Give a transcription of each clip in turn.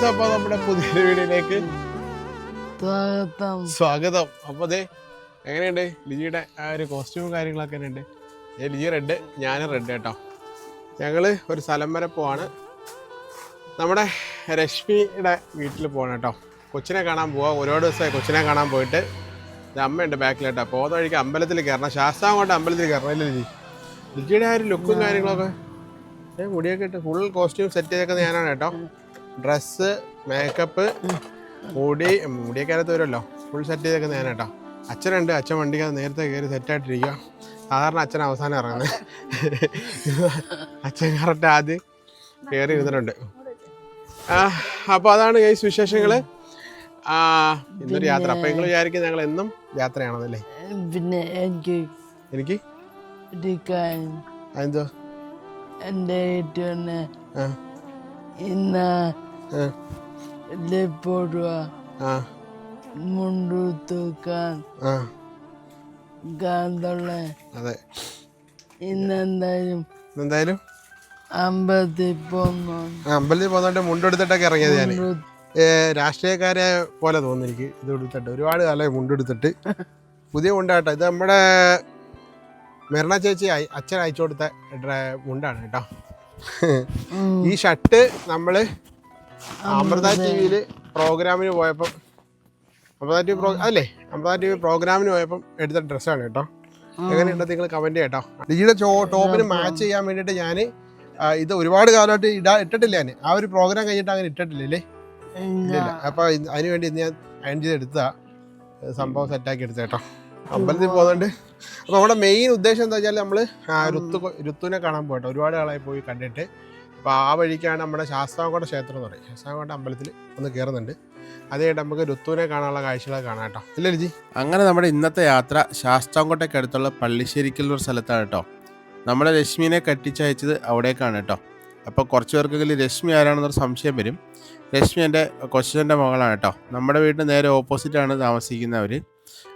Guys അപ്പൊ നമ്മുടെ പുതിയ വീഡിയോയിലേക്ക് സ്വാഗതം. അപ്പൊ അതെ എങ്ങനെയുണ്ട്? ലിജിയുടെ ആ ഒരു കോസ്റ്റ്യൂമും കാര്യങ്ങളൊക്കെ ഉണ്ട് ഏ ലിജി റെഡ് ഞാൻ റെഡ് കേട്ടോ. ഞങ്ങൾ ഒരു സ്ഥലം വരെ പോവാണ്. നമ്മുടെ രശ്മിയുടെ വീട്ടിൽ പോകണം കേട്ടോ. കൊച്ചിനെ കാണാൻ പോവാ. ഒരുപാട് ദിവസമായി കൊച്ചിനെ കാണാൻ പോയിട്ട്. അമ്മയുണ്ട് ബാക്കിൽ കേട്ടോ പോകുന്ന വഴിക്ക് അമ്പലത്തിൽ കയറണം ശാസ്താം കൊണ്ട് അമ്പലത്തിൽ കയറണം അല്ലേ ലിജി? ലിജിയുടെ ആ ഒരു ലുക്കും കാര്യങ്ങളൊക്കെ. മുടിയൊക്കെ ഇട്ട് ഫുൾ കോസ്റ്റ്യൂം സെറ്റ് ചെയ്തേക്കുന്നത് ഞാനാണ് കേട്ടോ. ഡ്രസ്സ് മേക്കപ്പ് മുടി മുടിയൊക്കെ അകത്ത് വരുമല്ലോ. ഫുൾ സെറ്റ് ചെയ്തേക്കുന്നത് ഞാൻ കേട്ടോ. അച്ഛനുണ്ട്. അച്ഛൻ വണ്ടിക്കകത്ത് നേരത്തെ കയറി സെറ്റായിട്ടിരിക്കുക സാധാരണ അച്ഛൻ അവസാനം ഇറങ്ങുന്നത് അച്ഛൻ കറക്റ്റ് ആദ്യം കയറി ഇരുന്നിട്ടുണ്ട്. അപ്പോൾ അതാണ് ഗൈസ് വിശേഷങ്ങൾ ഇന്നൊരു യാത്ര. അപ്പം നിങ്ങൾ വിചാരിക്കും ഞങ്ങൾ എന്നും യാത്രയാണെന്നല്ലേ? പിന്നെ എനിക്ക് എനിക്ക്? എന്തോ എന്റെ ഏറ്റവും ഇന്ന് ലപ്പോടുക മുണ്ടു തൂക്കാൻ കാന്തള്ള അതെ. ഇന്നെന്തായാലും എന്തായാലും അമ്പലത്തിൽ പോന്നു. അമ്പലത്തിൽ പോകുന്നോണ്ട് മുണ്ടെടുത്തിട്ടൊക്കെ ഇറങ്ങിയത് ഞാൻ രാഷ്ട്രീയക്കാരെ പോലെ തോന്നുന്നു എനിക്ക് ഇത് എടുത്തിട്ട്. ഒരുപാട് കാലമായി മുണ്ടെടുത്തിട്ട്. പുതിയ മുണ്ടാട്ടോ. ഇത് നമ്മുടെ മെറിന ചേച്ചി അച്ഛൻ അയച്ചു കൊടുത്ത മുണ്ടാണ് കേട്ടോ. ഈ ഷർട്ട് നമ്മൾ അമൃത ടി വിയിൽ പ്രോഗ്രാമിന് പോയപ്പം അമൃത ടി വി അല്ലേ അമൃത ടി വി പ്രോഗ്രാമിന് പോയപ്പം എടുത്ത ഡ്രസ്സാണ് കേട്ടോ. എങ്ങനെയുണ്ട് നിങ്ങൾ കമന്റ് കേട്ടോ ലിജിയുടെ ടോപ്പിന് മാച്ച് ചെയ്യാൻ വേണ്ടിയിട്ട് ഞാൻ ഇത് ഒരുപാട് കാലമായിട്ട് ഇടാ ഇട്ടിട്ടില്ല ഞാൻ ആ ഒരു പ്രോഗ്രാം കഴിഞ്ഞിട്ട് അങ്ങനെ ഇട്ടിട്ടില്ലേ ഇല്ല? അപ്പൊ അതിനുവേണ്ടി ഇന്ന് ഞാൻ അയൺ ചെയ്ത് എടുത്താ സംഭവം സെറ്റാക്കി എടുത്ത കേട്ടോ. അമ്പലത്തിൽ പോകുന്നുണ്ട് അപ്പൊ നമ്മുടെ മെയിൻ ഉദ്ദേശം എന്താ വെച്ചാൽ നമ്മൾ ഋത്തു ഋതു ഋത്തുവിനെ കാണാൻ പോയിട്ട് ഒരുപാട് ആളായി പോയി കണ്ടിട്ട്. അപ്പൊ ആ വഴിക്കാണ് നമ്മുടെ ശാസ്താംകോട്ട ക്ഷേത്രം എന്ന് പറയും. ശാസ്താംകോട്ട അമ്പലത്തിൽ ഒന്ന് കയറുന്നുണ്ട് അതായിട്ട് നമുക്ക് ഋത്തുവിനെ കാണാനുള്ള കാഴ്ചകളൊക്കെ കാണാം കേട്ടോ. ഇല്ല ലിജി അങ്ങനെ നമ്മുടെ ഇന്നത്തെ യാത്ര ശാസ്താംകോട്ടയ്ക്ക് അടുത്തുള്ള പള്ളിശ്ശേരിക്കൽ ഒരു സ്ഥലത്താണ് കേട്ടോ. നമ്മുടെ രശ്മിനെ കെട്ടിച്ചയച്ചത് അവിടേക്കാണ് കേട്ടോ. അപ്പോൾ കുറച്ച് പേർക്കെങ്കിലും രശ്മി ആരാണെന്നൊരു സംശയം വരും. രശ്മി എന്റെ കൊച്ചന്റെ മകളാണ് കേട്ടോ. നമ്മുടെ വീടിന് നേരെ ഓപ്പോസിറ്റാണ് താമസിക്കുന്നവർ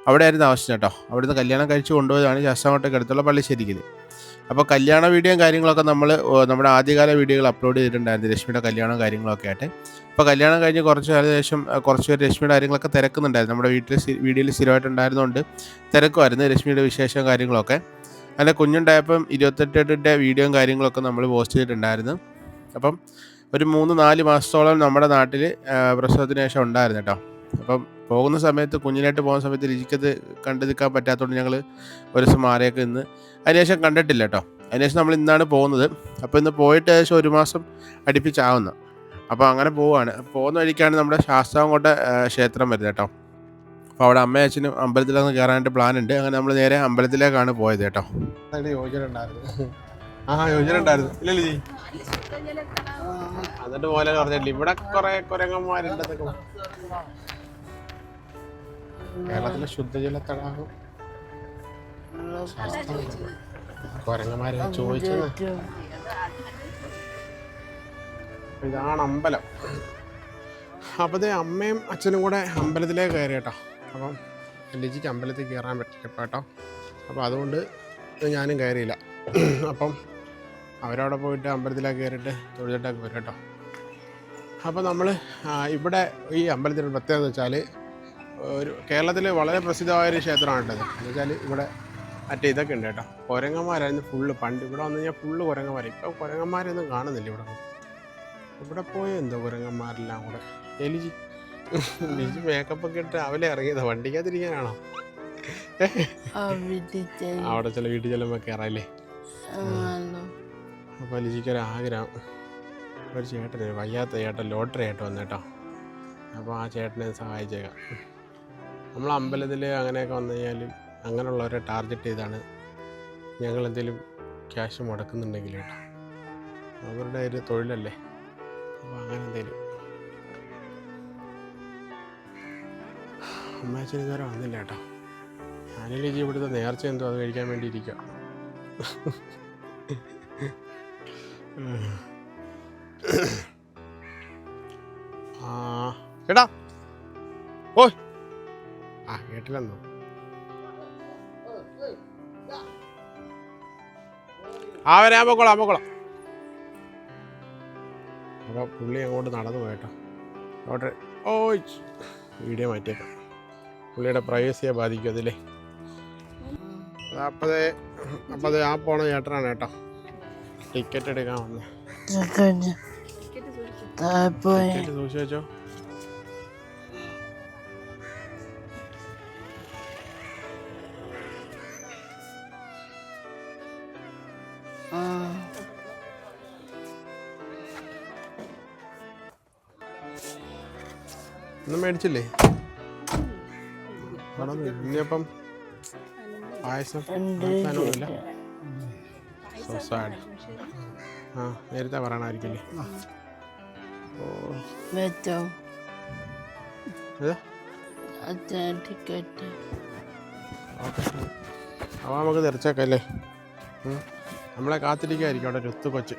അവിടെ ആയിരുന്നു താമസിച്ചത് കേട്ടോ. അവിടുന്ന് കല്യാണം കഴിച്ച് കൊണ്ടുപോയതാണ് ശാസ്താംകോട്ടയ്ക്ക് അടുത്തുള്ള പള്ളിശ്ശേരിക്കൽ അപ്പോൾ കല്യാണ വീഡിയോയും കാര്യങ്ങളൊക്കെ നമ്മൾ നമ്മുടെ ആദ്യകാല വീഡിയോകൾ അപ്ലോഡ് ചെയ്തിട്ടുണ്ടായിരുന്നു രശ്മിയുടെ കല്യാണവും കാര്യങ്ങളൊക്കെ ആയിട്ട്. ഇപ്പോൾ കല്യാണം കഴിഞ്ഞ് കുറച്ച് കാലത്തിന് ശേഷം കുറച്ച് പേര് രശ്മിയുടെ കാര്യങ്ങളൊക്കെ തിരക്കുന്നുണ്ടായിരുന്നു. നമ്മുടെ വീട്ടിൽ വീഡിയോയിൽ സ്ഥിരമായിട്ടുണ്ടായിരുന്നുകൊണ്ട് തിരക്കുമായിരുന്നു രശ്മിയുടെ വിശേഷവും കാര്യങ്ങളൊക്കെ. അങ്ങനെ കുഞ്ഞുണ്ടായപ്പം ഇരുപത്തെട്ടിന്റെ വീഡിയോയും കാര്യങ്ങളൊക്കെ നമ്മൾ പോസ്റ്റ് ചെയ്തിട്ടുണ്ടായിരുന്നു. അപ്പം ഒരു മൂന്ന് നാല് മാസത്തോളം നമ്മുടെ നാട്ടിൽ പ്രസവത്തിന് ശേഷം ഉണ്ടായിരുന്നു കേട്ടോ. അപ്പം പോകുന്ന സമയത്ത് കുഞ്ഞിനായിട്ട് പോകുന്ന സമയത്ത് രുചിക്കത് കണ്ടു നിൽക്കാൻ പറ്റാത്തതുകൊണ്ട് ഞങ്ങൾ ഒരു ദിവസം മാറിയൊക്കെ ഇന്ന് അതിനുശേഷം കണ്ടിട്ടില്ല കേട്ടോ. അതിനുശേഷം നമ്മൾ ഇന്നാണ് പോകുന്നത്. അപ്പോൾ ഇന്ന് പോയിട്ട് ഏകദേശം ഒരു മാസം അടുപ്പിച്ചാവുന്നു. അപ്പോൾ അങ്ങനെ പോവുകയാണ് പോകുന്ന വഴിക്കാണ് നമ്മുടെ ശാസ്താംകോട്ട ക്ഷേത്രം വരുന്നത് കേട്ടോ. അപ്പോൾ അവിടെ അമ്മയും അച്ഛനും അമ്പലത്തിലൊന്ന് കയറാനായിട്ട് പ്ലാൻ ഉണ്ട്. അങ്ങനെ നമ്മൾ നേരെ അമ്പലത്തിലേക്കാണ് പോയത് കേട്ടോ. യോജന ഉണ്ടായിരുന്നു ആ ഉണ്ടായിരുന്നു ഇല്ല ലിജി എന്നിട്ട് പോലെ പറഞ്ഞില്ല ഇവിടെ കുറെ കുരങ്ങന്മാരുണ്ടെന്നൊക്കെ. കേരളത്തിലെ ശുദ്ധജല തടാകം കൊരങ്ങന്മാരെ ചോദിച്ചത്. ഇതാണ് അമ്പലം. അപ്പോൾ ദേ അമ്മയും അച്ഛനും കൂടെ അമ്പലത്തിലേക്ക് കയറി കേട്ടോ. അപ്പം ലിജിക്ക് അമ്പലത്തിൽ കയറാൻ പറ്റില്ല കേട്ടോ. അപ്പോൾ അതുകൊണ്ട് ഞാനും കയറിയില്ല. അപ്പം അവരവിടെ പോയിട്ട് അമ്പലത്തിലേക്ക് കയറിയിട്ട് തൊഴിലിട്ടൊക്കെ വരും കേട്ടോ. അപ്പോൾ നമ്മൾ ഇവിടെ ഈ അമ്പലത്തിന്റെ പ്രത്യേകത എന്ന് വെച്ചാൽ ഒരു കേരളത്തിലെ വളരെ പ്രസിദ്ധമായ ഒരു ക്ഷേത്രമാണ് കേട്ടത് എന്ന് വെച്ചാൽ ഇവിടെ മറ്റേ ഇതൊക്കെ ഉണ്ട് കേട്ടോ. കുരങ്ങന്മാരായിരുന്നു ഫുള്ള് പണ്ട് ഇവിടെ വന്നു കഴിഞ്ഞാൽ ഫുള്ള് കുരങ്ങന്മാർ ഇപ്പോൾ കുരങ്ങന്മാരൊന്നും കാണുന്നില്ല ഇവിടെ. ഇവിടെ പോയ എന്തോ കുരങ്ങന്മാരെല്ലാം കൂടെ. എലിജി. ലിജി മേക്കപ്പ് ഒക്കെ ഇട്ട് അവലെ ഇറങ്ങിയത്. വണ്ടിക്കാതിരിക്കാനാണോ അവിടെ ചില വീട്ടിൽ ചെല്ലുമ്പോൾ കയറാല്ലേ അപ്പോൾ ലിജിക്കൊരു ആഗ്രഹം. ഒരു ചേട്ടന് വയ്യാത്ത ചേട്ടൻ ലോട്ടറി ആയിട്ട് വന്നേട്ടോ. അപ്പോൾ ആ ചേട്ടനെ സഹായിച്ചേക്കാം. നമ്മൾ അമ്പലത്തിൽ അങ്ങനെയൊക്കെ വന്നു കഴിഞ്ഞാൽ അങ്ങനെയുള്ളവരെ ടാർഗറ്റ് ചെയ്താണ് ഞങ്ങൾ എന്തെങ്കിലും ക്യാഷ് മുടക്കുന്നുണ്ടെങ്കിൽ അവരുടെ ഒരു തൊഴിലല്ലേ? അപ്പോൾ അങ്ങനെ എന്തെങ്കിലും. അമ്മയച്ചൻ ഇതുവരെ വന്നില്ല കേട്ടോ. ഞാനും ലിജി ഇവിടുത്തെ നേർച്ച എന്തോ അത് കഴിക്കാൻ വേണ്ടി ആ കേട്ടാ ഓയ്. ആ കേട്ടില്ലെന്നോ. ആ അമ്മക്കോളാം പൊക്കോളാം അപ്പോൾ പുള്ളി അങ്ങോട്ട് നടന്നു പോയിട്ടോ. അവിടെ ഓ വീഡിയോ മാറ്റിയേക്കാം. പുള്ളിയുടെ പ്രൈവസിയെ ബാധിക്കും അതില്ലേ അപ്പതേ അപ്പതേ ആ പോണ ചേട്ടനാണ് കേട്ടോ. ടിക്കറ്റ് എടുക്കാൻ വന്നേ. ടിക്കറ്റ് സൂക്ഷിച്ച് മേടിച്ചില്ലേ ഇനിയപ്പം പായസം സോ സാഡ് ആ നേരത്തെ പറയണമായിരിക്കില്ലേ? ഓ. അപ്പോൾ നമുക്ക് തിരച്ചേക്കല്ലേ നമ്മളെ കാത്തിരിക്കായിരിക്കും അവിടെ ഒരു കൊച്ച്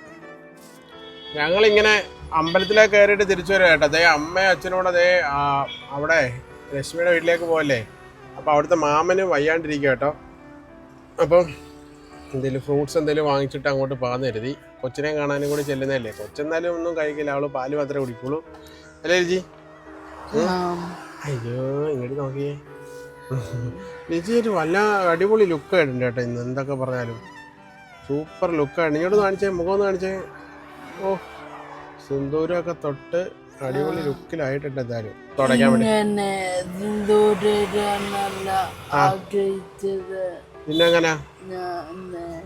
ഞങ്ങളിങ്ങനെ അമ്പലത്തിലേക്ക് കയറിയിട്ട് തിരിച്ചു വരും കേട്ടോ. അതേ അമ്മയും അച്ഛനും കൂടെ അതേ അവിടെ രശ്മിയുടെ വീട്ടിലേക്ക് പോകല്ലേ അപ്പോൾ അവിടുത്തെ മാമന് വയ്യാണ്ടിരിക്കുക കേട്ടോ. അപ്പം എന്തെങ്കിലും ഫ്രൂട്ട്സ് എന്തെങ്കിലും വാങ്ങിച്ചിട്ട് അങ്ങോട്ട് പോകാൻ കരുതി. കൊച്ചിനെ കാണാനും കൂടി ചെല്ലുന്നതല്ലേ? കൊച്ചെന്നാലും ഒന്നും കഴിക്കില്ല. അവൾ പാൽ മാത്രമേ കുടിക്കുള്ളൂ. അല്ലേ രുചി അയ്യോ ഇങ്ങോട്ട് നോക്കിയേ. ലിജി ഒരു വല്ല അടിപൊളി ലുക്ക് ആയിട്ടുണ്ട് കേട്ടോ ഇന്ന്. എന്തൊക്കെ പറഞ്ഞാലും. സൂപ്പർ ലുക്കായിട്ട് ഇങ്ങോട്ട് കാണിച്ചേ മുഖം ഒന്ന് കാണിച്ചേ. ഓ. സിന്ദൂരമൊക്കെ തൊട്ട് അടിപൊളി ലുക്കിലായിട്ടുണ്ട് എന്തായാലും. തുടങ്ങാൻ വേണ്ടി. പിന്നെങ്ങനെ?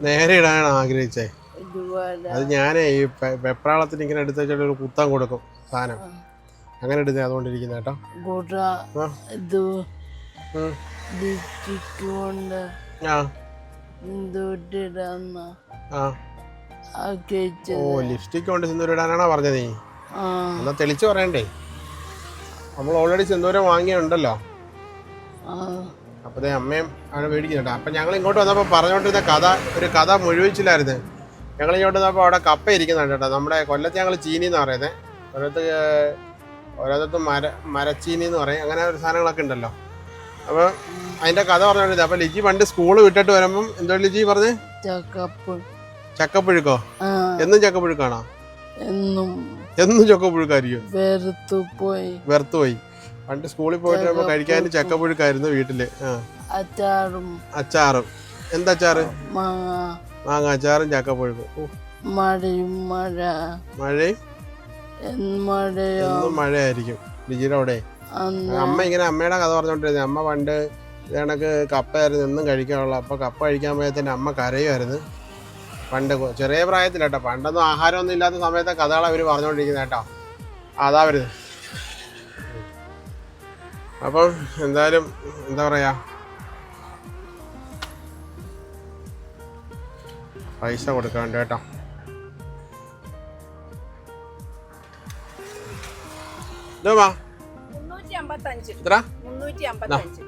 നേരെ ഇടാനാണ് ആഗ്രഹിച്ചേ. അത് ഞാനേ ഈ വെപ്രാളത്തിന് ഇങ്ങനെ എടുത്ത് വെച്ചിട്ട് ഒരു കുത്താൻ കൊടുക്കും സാധനം. അങ്ങനെ എടുത്തേ അതുകൊണ്ടിരിക്കുന്ന കൂട്ട. ആ. ഓ ലിപ്സ്റ്റിക് കൊണ്ട് സിന്ദൂരം ഇടാനാണോ പറഞ്ഞത് നീ? എന്നാ തെളിച്ച് പറയണ്ടേ. നമ്മൾ ഓൾറെഡി സിന്ദൂരം വാങ്ങിയുണ്ടല്ലോ. അപ്പതേ അമ്മയും ആണ് മേടിക്കുന്നുണ്ട്. അപ്പം ഞങ്ങൾ ഇങ്ങോട്ട് വന്നപ്പോൾ പറഞ്ഞുകൊണ്ടിരുന്ന കഥ ഒരു കഥ മുഴുവിച്ചില്ലായിരുന്നു. ഞങ്ങൾ ഇങ്ങോട്ട് വന്നപ്പോൾ അവിടെ കപ്പ ഇരിക്കുന്നുണ്ട് കേട്ടോ. നമ്മുടെ കൊല്ലത്ത് ഞങ്ങൾ ചീനി എന്ന് പറയുന്നത്. ഓരോരുത്തർ ഓരോരുത്തത്ത് മര മരച്ചീനി എന്ന് പറയും. അങ്ങനെ ഒരു സാധനങ്ങളൊക്കെ ഉണ്ടല്ലോ. അപ്പോൾ അതിന്റെ കഥ പറഞ്ഞുകൊണ്ടിരുന്നത് അപ്പോൾ ലിജി പണ്ട് സ്കൂൾ വിട്ടിട്ട് വരുമ്പം എന്തോ ലിജി പറഞ്ഞേ? ചക്കപ്പുഴുക്കോ? എന്നും ചക്കപ്പുഴുക്കാണോ? എന്നും എന്നും ചക്കപ്പുഴുക്കായിരിക്കും. വെറുത്തു പോയി. വെറുത്തു പോയി. പണ്ട് സ്കൂളിൽ പോയിട്ട് കഴിക്കാൻ ചക്കപ്പുഴുക്കായിരുന്നു വീട്ടിൽ. അച്ചാറും. അച്ചാറും. എന്തച്ചാറ് മാങ്ങ മാങ്ങ അച്ചാറും ചക്കപ്പുഴുക്കും. മഴയും മഴ. മഴയും? എന്ന് മഴയോ? എന്നും മഴയായിരിക്കും. ലിജിയുടെ അവിടെ. അമ്മ ഇങ്ങനെ അമ്മയുടെ കഥ പറഞ്ഞോണ്ടിരുന്നു. അമ്മ പണ്ട് കണക്ക് കപ്പയായിരുന്നു എന്നും കഴിക്കാനുള്ള അപ്പൊ കപ്പ കഴിക്കാൻ പോയതിന് അമ്മ കരയുമായിരുന്നു. പണ്ട് ചെറിയ പ്രായത്തിൽ കേട്ടോ. പണ്ടൊന്നും ആഹാരമൊന്നും ഇല്ലാത്ത സമയത്തെ കഥകൾ അവർ പറഞ്ഞുകൊണ്ടിരിക്കുന്നത് കേട്ടോ. അതാ വരുന്നത് അപ്പം എന്തായാലും എന്താ പറയാ? പൈസ കൊടുക്കാണ്ട് കേട്ടോ. ഇതോ വാ. മുന്നൂറ്റി എത്ര? മുന്നൂറ്റി അമ്പത്തഞ്ച്.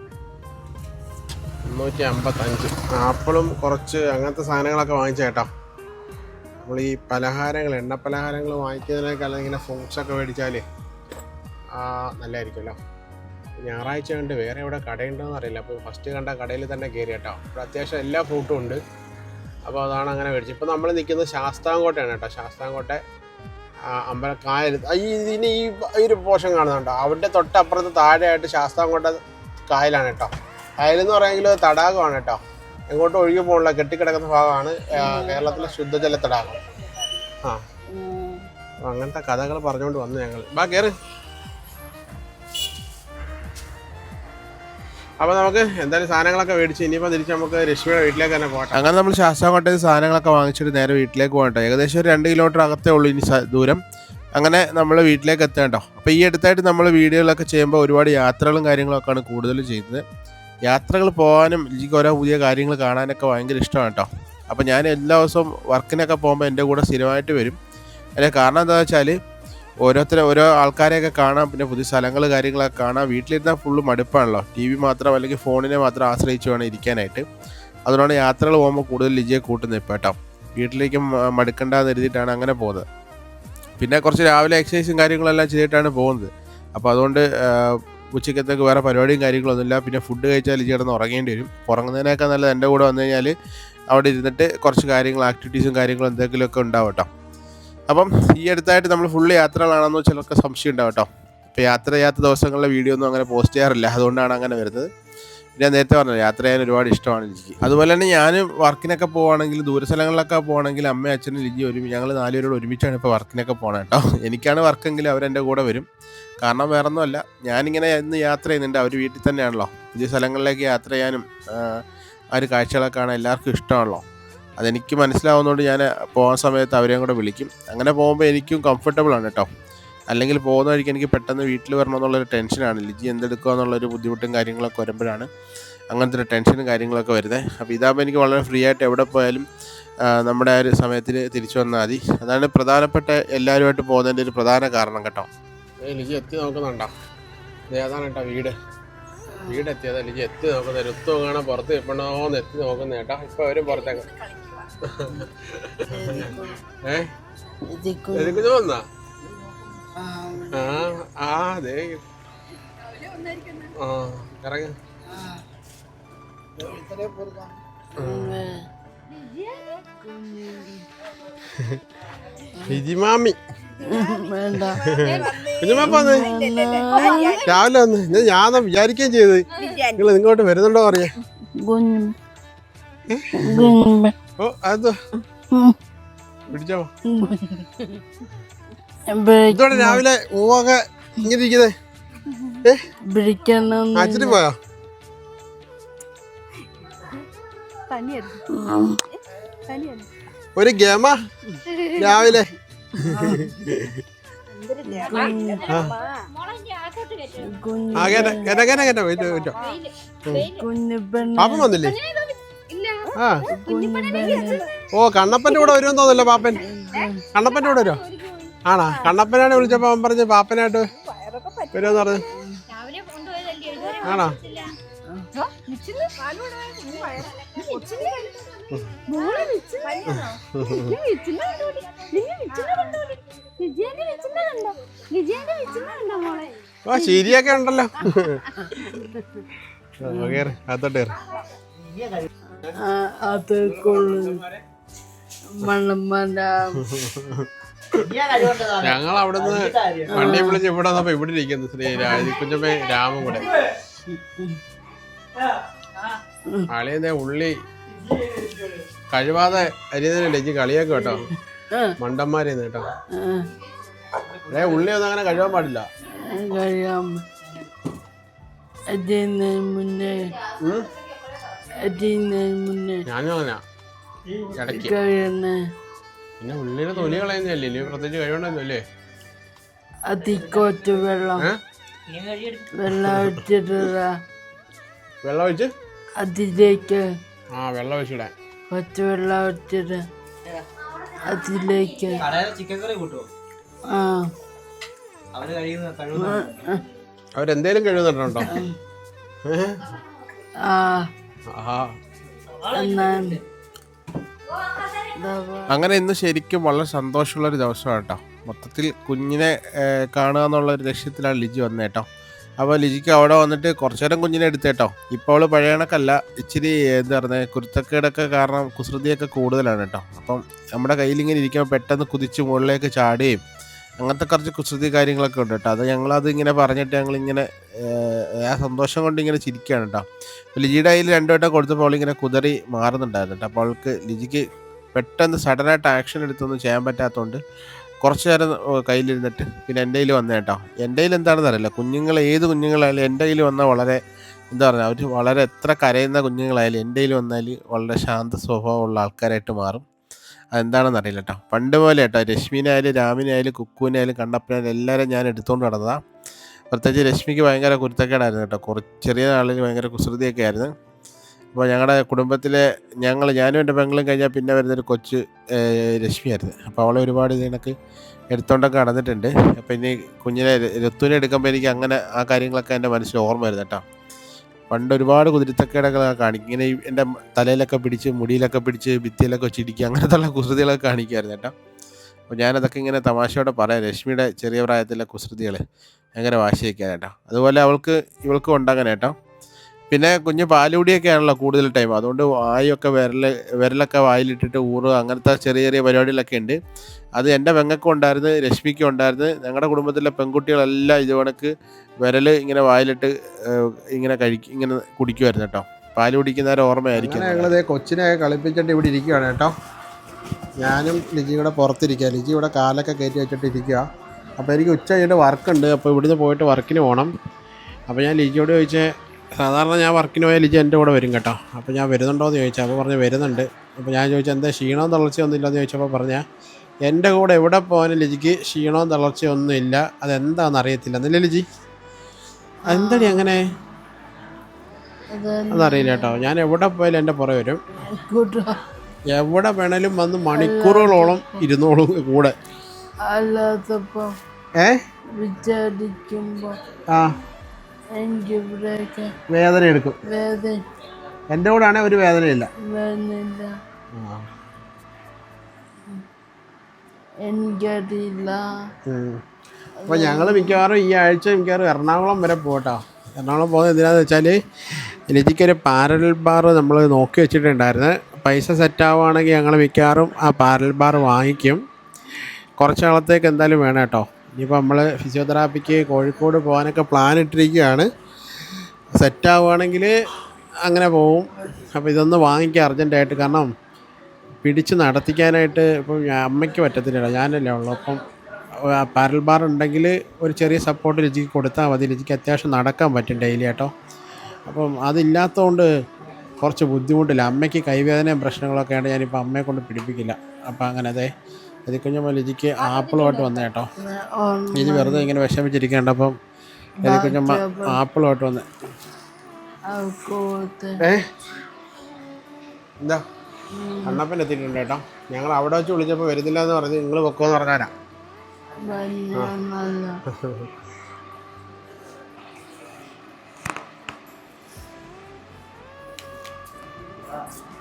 മുന്നൂറ്റി അമ്പത്തഞ്ച് ആപ്പിളും കുറച്ച് അങ്ങനത്തെ സാധനങ്ങളൊക്കെ വാങ്ങിച്ചേട്ടോ നമ്മൾ ഈ പലഹാരങ്ങൾ എണ്ണ പലഹാരങ്ങൾ വാങ്ങിക്കുന്നതിനേക്കാൾ ഇങ്ങനെ ഫ്രൂട്ട്സ് ഒക്കെ മേടിച്ചാൽ നല്ലതായിരിക്കുമല്ലോ ഞായറാഴ്ച കണ്ട് വേറെ എവിടെ കടയുണ്ടോയെന്ന് അറിയില്ല. അപ്പോൾ ഫസ്റ്റ് കണ്ട കടയിൽ തന്നെ കയറി കേട്ടോ. ഇവിടെ അത്യാവശ്യം എല്ലാ ഫ്രൂട്ടും ഉണ്ട്. അപ്പോൾ അതാണ് അങ്ങനെ മേടിച്ചത്. ഇപ്പോൾ നമ്മൾ നിൽക്കുന്നത് ശാസ്താംകോട്ടയാണ് കേട്ടോ. ശാസ്താംകോട്ടെ അമ്പലക്കായൽ. ഈ ഈ ഒരു പോഷൻ കാണുന്നുണ്ടോ അവിടെ തൊട്ടപ്പുറത്ത് താഴെയായിട്ട് ശാസ്താംകോട്ട കായലാണ് കേട്ടോ. കായലെന്ന് പറയുമെങ്കിൽ തടാകമാണ് കേട്ടോ. എങ്ങോട്ടും ഒഴുകി പോകണില്ല കെട്ടിക്കിടക്കുന്ന ഭാഗമാണ് കേരളത്തിലെ ശുദ്ധജല തടാകം. ആ. ഉം, അങ്ങനത്തെ കഥകൾ പറഞ്ഞുകൊണ്ട് വന്നു ഞങ്ങൾ ബാ കയറി അപ്പോൾ നമുക്ക് എന്തായാലും സാധനങ്ങളൊക്കെ മേടിച്ച് ഇനിയിപ്പോൾ തിരിച്ച് നമുക്ക് രശ്മിയുടെ വീട്ടിലേക്ക് തന്നെ പോകട്ടെ അങ്ങനെ നമ്മൾ ശാസ്താംകോട്ടയിൽ സാധനങ്ങളൊക്കെ വാങ്ങിച്ചിട്ട് നേരെ വീട്ടിലേക്ക് പോകട്ടെ ഏകദേശം ഒരു രണ്ട് കിലോമീറ്റർ അകത്തേ ഉള്ളൂ ഇനി ദൂരം. അങ്ങനെ നമ്മൾ വീട്ടിലേക്ക് എത്താം കേട്ടോ. അപ്പോൾ ഈ അടുത്തായിട്ട് നമ്മൾ വീഡിയോകളൊക്കെ ചെയ്യുമ്പോൾ ഒരുപാട് യാത്രകളും കാര്യങ്ങളൊക്കെയാണ് കൂടുതൽ ചെയ്യുന്നത്. യാത്രകൾ പോകാനും എനിക്ക് ഓരോ പുതിയ കാര്യങ്ങൾ കാണാനൊക്കെ ഭയങ്കര ഇഷ്ടമാണ് കേട്ടോ. അപ്പോൾ ഞാൻ എല്ലാ ദിവസവും വർക്കിനൊക്കെ പോകുമ്പോൾ എന്റെ കൂടെ സ്ഥിരമായിട്ട് വരും. അതിന്റെ കാരണം എന്താ വെച്ചാൽ ഓരോരുത്തരെ ഓരോ ആൾക്കാരെയൊക്കെ കാണാം പിന്നെ പുതിയ സ്ഥലങ്ങൾ കാര്യങ്ങളൊക്കെ കാണാം. വീട്ടിലിരുന്നാൽ ഫുള്ള് മടുപ്പാണല്ലോ. ടി വി മാത്രം അല്ലെങ്കിൽ ഫോണിനെ മാത്രം ആശ്രയിച്ച് വേണം ഇരിക്കാനായിട്ട്. അതുകൊണ്ടാണ് യാത്രകൾ പോകുമ്പോൾ കൂടുതൽ ലിജിയെ കൂട്ടുന്നത് ഇപ്പോൾ കേട്ടോ. വീട്ടിലേക്ക് മടുക്കണ്ടെന്ന് എഴുതിയിട്ടാണ് അങ്ങനെ പോകുന്നത്. പിന്നെ കുറച്ച് രാവിലെ എക്സസൈസും കാര്യങ്ങളെല്ലാം ചെയ്തിട്ടാണ് പോകുന്നത്. അപ്പോൾ അതുകൊണ്ട് ഉച്ചക്കത്തേക്ക് വേറെ പരിപാടിയും കാര്യങ്ങളൊന്നുമില്ല പിന്നെ ഫുഡ് കഴിച്ചാൽ ലിജി കിടന്ന് ഉറങ്ങേണ്ടി വരും. ഉറങ്ങുന്നതിനേക്കാൾ നല്ലത് എന്റെ കൂടെ വന്നു കഴിഞ്ഞാൽ അവിടെ ഇരുന്നിട്ട് കുറച്ച് കാര്യങ്ങൾ ആക്ടിവിറ്റീസും കാര്യങ്ങളും എന്തെങ്കിലുമൊക്കെ ഉണ്ടാവും കേട്ടോ. അപ്പം ഈ അടുത്തായിട്ട് നമ്മൾ ഫുള്ള് യാത്രകളാണെന്നോ ചിലർക്ക് സംശയം ഉണ്ടാവും കേട്ടോ. ഇപ്പോൾ യാത്ര ചെയ്യാത്ത ദിവസങ്ങളിലെ വീഡിയോ ഒന്നും അങ്ങനെ പോസ്റ്റ് ചെയ്യാറില്ല. അതുകൊണ്ടാണ് അങ്ങനെ വരുന്നത്. ഞാൻ നേരത്തെ പറഞ്ഞു യാത്ര ചെയ്യാൻ ഒരുപാട് ഇഷ്ടമാണ് ലിജിക്ക് അതുപോലെ തന്നെ ഞാൻ വർക്കിനൊക്കെ പോവുകയാണെങ്കിൽ ദൂരസ്ഥലങ്ങളിലൊക്കെ പോകണമെങ്കിൽ അമ്മ അച്ഛനും ലിജി ഒരുമി ഞങ്ങൾ നാലുപേരോട് ഒരുമിച്ചാണ് ഇപ്പോൾ വർക്കിനൊക്കെ പോകണം കേട്ടോ. എനിക്കാണ് വർക്കെങ്കിൽ അവരെന്റെ കൂടെ വരും. കാരണം വേറൊന്നുമല്ല. ഞാനിങ്ങനെ ഇന്ന് യാത്ര ചെയ്യുന്നുണ്ട്. അവർ വീട്ടിൽ തന്നെയാണല്ലോ. പുതിയ സ്ഥലങ്ങളിലേക്ക് യാത്ര ചെയ്യാനും ആ, ഒരു കാഴ്ചകളൊക്കെ കാണാൻ എല്ലാവർക്കും ഇഷ്ടമാണല്ലോ. അതെനിക്ക് മനസ്സിലാവുന്നതുകൊണ്ട് ഞാൻ പോകാൻ സമയത്ത് അവരെയും കൂടെ വിളിക്കും. അങ്ങനെ പോകുമ്പോൾ എനിക്കും കംഫർട്ടബിൾ ആണ് കേട്ടോ. അല്ലെങ്കിൽ പോകുന്ന വഴിക്ക് എനിക്ക് പെട്ടെന്ന് വീട്ടിൽ വരണം എന്നുള്ളൊരു ടെൻഷനാണ് ലിജി എന്തെടുക്കുക എന്നുള്ളൊരു ബുദ്ധിമുട്ടും കാര്യങ്ങളൊക്കെ വരുമ്പോഴാണ് അങ്ങനത്തെ ഒരു ടെൻഷനും കാര്യങ്ങളൊക്കെ വരുന്നത് അപ്പോൾ ഇതാകുമ്പോൾ എനിക്ക് വളരെ ഫ്രീ ആയിട്ട് എവിടെ പോയാലും നമ്മുടെ ആ ഒരു സമയത്തിന് തിരിച്ചു വന്നാൽ മതി. അതാണ് പ്രധാനപ്പെട്ട എല്ലാവരുമായിട്ട് പോകുന്നതിന്റെ ഒരു പ്രധാന കാരണം കേട്ടോ. ഏയ് ലിജി എത്തി നോക്കുന്നുണ്ടോ? ഏതാണ് കേട്ടോ വീട്. വീട് എത്തിയത് ലിജി എത്തി നോക്കുന്നത് രുത്ത് കാണാൻ പുറത്ത് ഇപ്പണോന്ന് എത്തി നോക്കുന്ന കേട്ടോ. ഇപ്പൊ അവരും പുറത്തേക്ക്. ഏ? ഇതിക്കു എതുക്ക് തോന്നാ ആ. ആ ആ അതെ ആ ഇറങ്ങ. ഇങ്ങനെ ലിജിമാമി വേണ്ട. വന്ന് രാവിലെ വന്ന്. ഞാൻ ഞാൻ വിചാരിക്കുകയും ചെയ്ത്. നിങ്ങൾ ഇങ്ങോട്ട് വരുന്നുണ്ടോ അറിയാ കുഞ്ഞു കുഞ്ഞു ഓ അതെന്തോ പിടിച്ചോ. ഇതോടെ രാവിലെ ഊവൊക്കെ ഇങ്ങനെ ഇരിക്കുന്നേ അച്ഛന് പോയോ? ഒരു ഗമ രാവിലെ. പാപ്പൻ വന്നില്ലേ? ആ. ഓ കണ്ണപ്പന്റെ കൂടെ വരുമെന്ന് തോന്നല്ലോ പാപ്പൻ. കണ്ണപ്പന്റെ കൂടെ വരുമോ ആണാ? കണ്ണപ്പനാണ് വിളിച്ചപ്പോ അവൻ പറഞ്ഞ് പാപ്പനായിട്ട് വരുമെന്ന് പറഞ്ഞു. ആണോ? ആ ശരിയൊക്കെ ഉണ്ടല്ലോ. അകത്തോട്ട് അത് മണ്ണമ്മണ്ട ഞങ്ങൾ അവിടുന്ന് വണ്ടി വിളിച്ച് ഇവിടെ വന്നപ്പോ ഇവിടെ ഇരിക്കുന്നു ശ്രീ രാജിക്കുഞ്ഞമ്മ രാമൻ കൂടെ. അളിയനെ ഉള്ളി കഴിവാതെ അരിയതിനെ ലജ്ജി കളിയാക്കും കേട്ടോ. മണ്ടന്മാരെന്ന് കേട്ടോ. ഏ ഉള്ളി ഒന്നും അങ്ങനെ കഴിവാൻ പാടില്ല. കഴിയാം. മുന്നേ മുന്നേ ഞാനും ഇടയ്ക്ക്. പിന്നെ ഉള്ളിയുടെ തൊലി കളയുന്നല്ലേ പ്രത്യേകിച്ച് കഴിവണ്ടല്ലേ അതിക്കോറ്റ് വെള്ളം. വെള്ളം ഒഴിച്ചിട്ടുള്ള വെള്ളം ഒഴിച്ച്? അതിലേക്ക് ആ വെള്ളം ഒഴിച്ചിടാൻ. കുറച്ച് വെള്ളം ഒഴിച്ചിട്ട് അതിലേക്ക് ചിക്കൻ കറി കൂട്ടുമോ ആ. അവരെന്തേലും കഴിയുന്നുണ്ടോ? അങ്ങനെ ഇന്ന് ശരിക്കും വളരെ സന്തോഷമുള്ള ഒരു ദിവസമാണ് കേട്ടോ മൊത്തത്തിൽ കുഞ്ഞിനെ കാണുക എന്നുള്ള ഒരു ലക്ഷ്യത്തിലാണ് ലിജി വന്നത് കേട്ടോ അപ്പോൾ ലിജിക്ക് അവിടെ വന്നിട്ട് കുറച്ചു നേരം കുഞ്ഞിനെ എടുത്തേട്ടോ ഇപ്പോൾ അവൾ പഴയ കണക്കല്ല ഇച്ചിരി എന്താ പറയുക കുരുത്തക്കേടൊക്കെ കാരണം കുസൃതിയൊക്കെ കൂടുതലാണ് കേട്ടോ അപ്പം നമ്മുടെ കയ്യിൽ ഇങ്ങനെ ഇരിക്കുമ്പോൾ പെട്ടെന്ന് കുതിച്ച് മുകളിലേക്ക് ചാടുകയും അങ്ങനത്തെ കുറച്ച് കുസൃതി കാര്യങ്ങളൊക്കെ ഉണ്ട് കേട്ടോ അത് ഞങ്ങളത് ഇങ്ങനെ പറഞ്ഞിട്ട് ഞങ്ങളിങ്ങനെ ആ സന്തോഷം കൊണ്ട് ഇങ്ങനെ ചിരിക്കുകയാണ് കേട്ടോ ലിജിയുടെ കയ്യിൽ രണ്ടു വട്ടം കൊടുത്തപ്പോൾ അവളിങ്ങനെ കുതറി മാറുന്നുണ്ടായിരുന്നു കേട്ടോ അപ്പോൾ അവൾക്ക് ലിജിക്ക് പെട്ടെന്ന് സഡനായിട്ട് ആക്ഷൻ എടുത്തൊന്നും ചെയ്യാൻ പറ്റാത്തതുകൊണ്ട് കുറച്ച് നേരം കയ്യിലിരുന്നിട്ട് പിന്നെ എന്റെ കയ്യിൽ വന്ന കേട്ടോ. എന്റെ കയ്യിൽ എന്താണെന്ന് അറിയില്ല. കുഞ്ഞുങ്ങൾ ഏത് കുഞ്ഞുങ്ങളായാലും എന്റെ കയ്യിൽ വന്നാൽ വളരെ എന്താ പറയുക അവർ വളരെ എത്ര കരയുന്ന കുഞ്ഞുങ്ങളായാലും എന്റെ കയ്യിൽ വന്നാൽ വളരെ ശാന്ത സ്വഭാവമുള്ള ആൾക്കാരായിട്ട് മാറും. അതെന്താണെന്ന് അറിയില്ല കേട്ടോ. പണ്ട് പോലെ കേട്ടോ രശ്മിനായാലും രാമിനായാലും കുക്കുവിനായാലും കണ്ടപ്പനായാലും എല്ലാവരും ഞാൻ എടുത്തുകൊണ്ട് നടന്നതാണ് പ്രത്യേകിച്ച് രശ്മിക്ക് ഭയങ്കര കുരുത്തക്കേടായിരുന്നു കേട്ടോ. കുറച്ച് ചെറിയ നാളിൽ ഭയങ്കര കുസൃതിയൊക്കെ ആയിരുന്നു. അപ്പോൾ ഞങ്ങളുടെ കുടുംബത്തിലെ ഞങ്ങൾ ഞാനും എന്റെ പെങ്ങളും കഴിഞ്ഞാൽ പിന്നെ വരുന്നൊരു കൊച്ച് രശ്മിയായിരുന്നു അപ്പോൾ അവളെ ഒരുപാട് ഇതിനൊക്കെ എടുത്തോണ്ടൊക്കെ നടന്നിട്ടുണ്ട്. അപ്പോൾ ഇനി കുഞ്ഞിനെ രത്തുവിനെ എടുക്കുമ്പോൾ എനിക്ക് അങ്ങനെ ആ കാര്യങ്ങളൊക്കെ എന്റെ മനസ്സിൽ ഓർമ്മ വരുന്നത് കേട്ടോ. പണ്ട് ഒരുപാട് കുതിരത്തക്കേടൊക്കെ കാണിക്കും ഇങ്ങനെ എന്റെ തലയിലൊക്കെ പിടിച്ച് മുടിയിലൊക്കെ പിടിച്ച് ഭിത്തിയിലൊക്കെ വെച്ചിരിക്കുക അങ്ങനത്തെ ഉള്ള കുസൃതികളൊക്കെ കാണിക്കുമായിരുന്നു കേട്ടോ. അപ്പോൾ ഞാനതൊക്കെ ഇങ്ങനെ തമാശയോടെ പറയാം. രശ്മിയുടെ ചെറിയ പ്രായത്തിലെ കുസൃതികൾ ഭയങ്കര വാശിയൊക്കെയാണ് കേട്ടോ. അതുപോലെ അവൾക്ക് ഇവൾക്കും ഉണ്ടങ്ങനെ കേട്ടോ. പിന്നെ കുഞ്ഞ് പാലുകൂടിയൊക്കെ ആണല്ലോ കൂടുതൽ ടൈം അതുകൊണ്ട് വായൊക്കെ വിരൽ വിരലൊക്കെ വായിലിട്ടിട്ട് ഊറുക അങ്ങനത്തെ ചെറിയ ചെറിയ പരിപാടികളൊക്കെ ഉണ്ട്. അത് എന്റെ പെങ്ങൾക്കും ഉണ്ടായിരുന്നു രശ്മിക്കും ഉണ്ടായിരുന്നു. ഞങ്ങളുടെ കുടുംബത്തിലെ പെൺകുട്ടികളെല്ലാം ഇത് കണക്ക് വിരൽ ഇങ്ങനെ വായിലിട്ട് ഇങ്ങനെ കഴിക്കും ഇങ്ങനെ കുടിക്കുമായിരുന്നു കേട്ടോ. പാൽ കുടിക്കുന്നവരെ ഓർമ്മയായിരിക്കും ഞങ്ങളത് ഞങ്ങളിത് കൊച്ചിനെ കളിപ്പിച്ചിട്ട് ഇവിടെ ഇരിക്കുകയാണ് കേട്ടോ. ഞാനും ലിജി ഇവിടെ പുറത്തിരിക്കുക ലിജി ഇവിടെ കാലൊക്കെ കയറ്റി വെച്ചിട്ട് ഇരിക്കുക അപ്പോൾ എനിക്ക് ഉച്ച കഴിഞ്ഞിട്ട് വർക്കുണ്ട് അപ്പോൾ ഇവിടുന്ന് പോയിട്ട് വർക്കിന് പോകണം അപ്പോൾ ഞാൻ ലിജിയോട് ചോദിച്ചേ സാധാരണ ഞാൻ വർക്കിന് പോയാൽ ലിജി എന്റെ കൂടെ വരും കേട്ടോ. അപ്പോൾ ഞാൻ വരുന്നുണ്ടോ എന്ന് ചോദിച്ചാൽ അപ്പോൾ പറഞ്ഞ് വരുന്നുണ്ട്. അപ്പോൾ ഞാൻ ചോദിച്ചാൽ എന്താ ക്ഷീണവും തളർച്ചയൊന്നും ഇല്ലെന്ന് ചോദിച്ചപ്പോൾ പറഞ്ഞ എന്റെ കൂടെ എവിടെ പോകാനും ലിജിക്ക് ക്ഷീണവും തളർച്ചയൊന്നും ഇല്ല. അതെന്താണെന്ന് അറിയത്തില്ല. എന്നല്ലേ ലിജി? അതെന്താടി അങ്ങനെ? അത് അതറിയില്ല കേട്ടോ. ഞാൻ എവിടെ പോയാലും എന്റെ പുറകെ വരും. എവിടെ വേണേലും വന്ന് മണിക്കൂറുകളോളം ഇരുന്നോളും കൂടെ. അല്ലാത്തപ്പോ. ഏ? വിചാരിക്കുമ്പോ. ആ. വേദന എടുക്കും. എന്റെ എന്റെ കൂടെ ആണെങ്കിൽ ഒരു വേദനയില്ല. വേദനയില്ല. എനിക്കറിയില്ല. അപ്പോൾ ഞങ്ങൾ മിക്കവാറും ഈ ആഴ്ച മിക്കവാറും എറണാകുളം വരെ പോട്ടോ. എറണാകുളം പോകുന്നത് എന്തിനാന്ന് വെച്ചാൽ എനിക്കൊരു പാരൽ ബാർ നമ്മൾ നോക്കി വെച്ചിട്ടുണ്ടായിരുന്നു. പൈസ സെറ്റ് ആവുകയാണെങ്കിൽ ഞങ്ങൾ മിക്കവാറും ആ പാരൽ ബാർ വാങ്ങിക്കും. കുറച്ച് നാളത്തേക്ക് എന്തായാലും വേണം കേട്ടോ ഇനിയിപ്പോൾ നമ്മൾ ഫിസിയോതെറാപ്പിക്ക് കോഴിക്കോട് പോകാനൊക്കെ പ്ലാൻ ഇട്ടിരിക്കുകയാണ്. സെറ്റ് ആവുകയാണെങ്കിൽ അങ്ങനെ പോവും. അപ്പോൾ ഇതൊന്ന് വാങ്ങിക്കുക അർജന്റായിട്ട് കാരണം പിടിച്ച് നടത്തിക്കാനായിട്ട് ഇപ്പം അമ്മയ്ക്ക് പറ്റത്തില്ല ഞാനല്ലേ ഉള്ളൂ. അപ്പം പാരൽ ബാർ ഉണ്ടെങ്കിൽ ഒരു ചെറിയ സപ്പോർട്ട് രുചിക്ക് കൊടുത്താൽ മതി. രുചിക്ക് അത്യാവശ്യം നടക്കാൻ പറ്റും ഡെയിലി കേട്ടോ അപ്പം അതില്ലാത്തതുകൊണ്ട് കുറച്ച് ബുദ്ധിമുട്ടില്ല. അമ്മയ്ക്ക് കൈവേദനയും പ്രശ്നങ്ങളൊക്കെ ഞാനിപ്പോൾ അമ്മയെ കൊണ്ട് പിടിപ്പിക്കില്ല. അപ്പം അങ്ങനെ അതെ എതിക്കുഞ്ഞമ്മ ലിജിക്ക് ആപ്പിളുമായിട്ട് വന്നേ കേട്ടോ. ലിജി വെറുതെ ഇങ്ങനെ വിഷമിച്ചിരിക്കേണ്ട അപ്പം എതിക്കുഞ്ഞമ്മ ആപ്പിളുമായിട്ട് വന്നേ. ഏ? എന്താ? അണ്ണപ്പൻ എത്തിയിട്ടുണ്ട് കേട്ടോ. ഞങ്ങൾ അവിടെ വെച്ച് വിളിച്ചപ്പോൾ വരുന്നില്ല എന്ന് പറഞ്ഞ് നിങ്ങൾ പൊക്കോന്ന് പറഞ്ഞാരാ?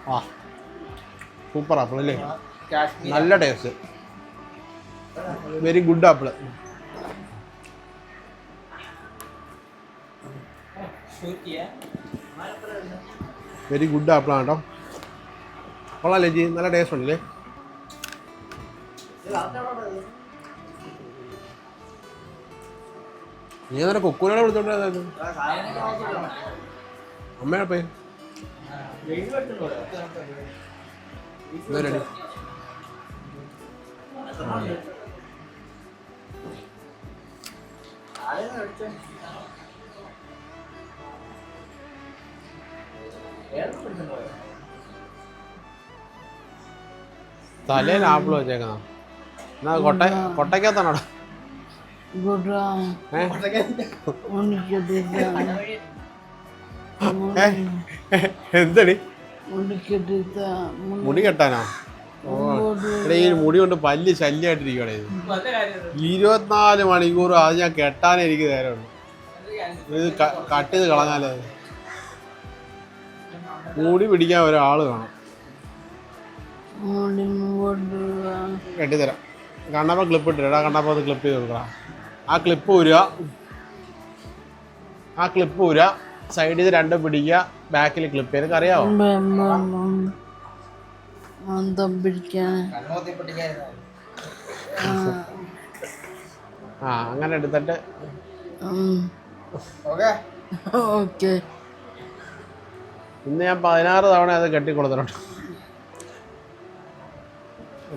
ആ സൂപ്പർ ആപ്പിൾ അല്ലേ? കാശ്മീർ നല്ല taste very good apple very good ആപ്പിളാണ് കേട്ടോ കൊള്ളാം ലേജി നല്ല ടേസ്റ്റ് ഉണ്ടല്ലേ? നീ നേരെ കൊക്കൂനോടെ വിളിച്ചോണ്ടായിരുന്നു അമ്മയുടെ പോയി? ഇവരടി തലയിൽ ആപ്പിൾ വെച്ചേക്കാ എന്നാ കൊട്ട കൊട്ടയ്ക്കകത്താണോടാ? എന്തടി? മുടി കെട്ടാനോ? ഈ മുടി കൊണ്ട് പല്ല് ശല്യമായിട്ടിരിക്കണേ ഇരുപത്തിനാല് മണിക്കൂർ അത് ഞാൻ കെട്ടാനേ എനിക്ക് നേരമുള്ളൂ. ഇത് കട്ട് ചെയ്ത് കളഞ്ഞാലേ. മുടി പിടിക്കാൻ ഒരാൾ കാണും കെട്ടിത്തരാം. കണ്ണപ്പം ക്ലിപ്പ് ഇട്ടിടാ കണ്ണപ്പം അത് ക്ലിപ്പ് ചെയ്ത് കൊടുക്കണം ആ ക്ലിപ്പ് ഊരുക. ആ ക്ലിപ്പ് ഊരുക. സൈഡിൽ നിന്ന് രണ്ട് പിടിക്കുക. ബാക്കിൽ ക്ലിപ്പ് ചെയ്ത് അറിയാവോ മന്ദം പിടിക്കാൻ. ആ അങ്ങനെ എടുത്തിട്ട്. ഓക്കെ. ഓക്കെ. ഇന്ന് ഞാൻ പതിനാറ് തവണ അത് കെട്ടി കൊടുത്തിട്ടുണ്ട്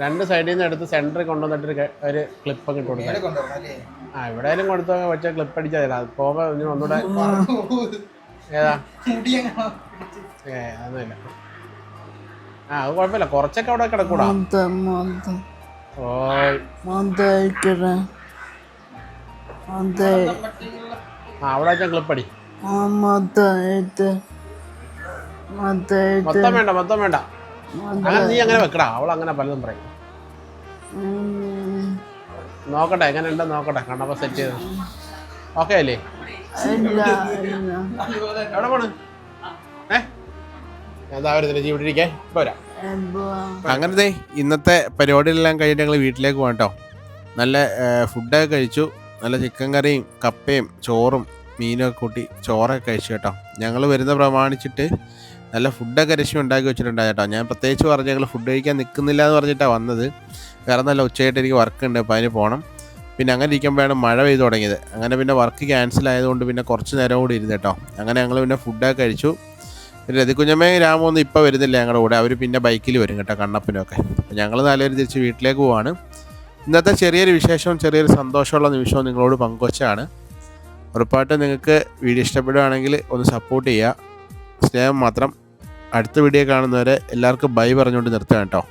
രണ്ട് സൈഡിൽ നിന്ന് എടുത്ത് സെന്ററിൽ കൊണ്ടുവന്നിട്ട് ഒരു ക്ലിപ്പ് ഒക്കെ ഇട്ട് കൊടുക്കാം കൊണ്ടുപോകണം അല്ലേ? ആ എവിടെയെങ്കിലും കൊടുത്തു വെച്ച ക്ലിപ്പ് അടിച്ചാൽ തരാം അത് പോകുമ്പോൾ ഒന്നുകൂടെ ഏതാ? ഏ അതൊന്നുമില്ല. ആ അത് കുഴപ്പമില്ല. കുറച്ചൊക്കെ അവിടെ കിടക്കൂടാ. മന്ദ ആ അവിടെ വെച്ചാൽ ക്ലിപ്പ് അടി. ആ മന്ദായിട്ട് മന്ദായിട്ട് മൊത്തം വേണ്ട മൊത്തം വേണ്ട. അങ്ങനെ നീ അങ്ങനെ വെക്കടാ. അവൾ അങ്ങനെ പലതും പറയും. നോക്കട്ടെ എങ്ങനെ ഉണ്ടോ നോക്കട്ടെ. കണ്ടപ്പോ സെറ്റ് ചെയ്ത ഓക്കെ അല്ലേ? എവിടെ പോണ്? എന്താ വരുന്നില്ല പോരാ. അങ്ങനത്തെ ഇന്നത്തെ പരിപാടികളെല്ലാം കഴിഞ്ഞിട്ട് ഞങ്ങൾ വീട്ടിലേക്ക് പോകാം കേട്ടോ. നല്ല ഫുഡൊക്കെ കഴിച്ചു. നല്ല ചിക്കൻ കറിയും കപ്പയും ചോറും മീനൊക്കെ കൂട്ടി ചോറൊക്കെ കഴിച്ചു കേട്ടോ. ഞങ്ങൾ വരുന്ന പ്രമാണിച്ചിട്ട് നല്ല ഫുഡൊക്കെ രശ്മി ഉണ്ടാക്കി വെച്ചിട്ടുണ്ടായി കേട്ടോ. ഞാൻ പ്രത്യേകിച്ച് പറഞ്ഞു ഞങ്ങൾ ഫുഡ് കഴിക്കാൻ നിൽക്കുന്നില്ല എന്ന് പറഞ്ഞിട്ടാണ് വന്നത്. വേറെ നല്ല ഉച്ചയായിട്ട് എനിക്ക് വർക്ക് ഉണ്ട് അപ്പോൾ അതിന് പോകണം പിന്നെ അങ്ങനെ ഇരിക്കുമ്പോഴാണ് മഴ പെയ്ത് തുടങ്ങിയത്. അങ്ങനെ പിന്നെ വർക്ക് ക്യാൻസൽ ആയതുകൊണ്ട് പിന്നെ കുറച്ച് നേരം കൂടി ഇരുന്ന് കേട്ടോ. അങ്ങനെ ഞങ്ങൾ പിന്നെ ഫുഡൊക്കെ കഴിച്ചു. പിന്നെ രതികുഞ്ഞമ്മയും രാമൊന്നും ഇപ്പോൾ വരുന്നില്ല ഞങ്ങളുടെ കൂടെ. അവർ പിന്നെ ബൈക്കിൽ വരും കേട്ടോ കണ്ണപ്പനൊക്കെ. അപ്പോൾ ഞങ്ങൾ നാലുപേരും തിരിച്ച് വീട്ടിലേക്ക് പോവാണ്. ഇന്നത്തെ ചെറിയൊരു വിശേഷവും ചെറിയൊരു സന്തോഷമുള്ള നിമിഷവും നിങ്ങളോട് പങ്കുവച്ചാണ്. ഉറപ്പായിട്ടും നിങ്ങൾക്ക് വീഡിയോ ഇഷ്ടപ്പെടുകയാണെങ്കിൽ ഒന്ന് സപ്പോർട്ട് ചെയ്യുക. സ്നേഹം മാത്രം. അടുത്ത വീഡിയോ കാണുന്നവരെ എല്ലാവർക്കും ബൈ പറഞ്ഞുകൊണ്ട് നിർത്തുക കേട്ടോ.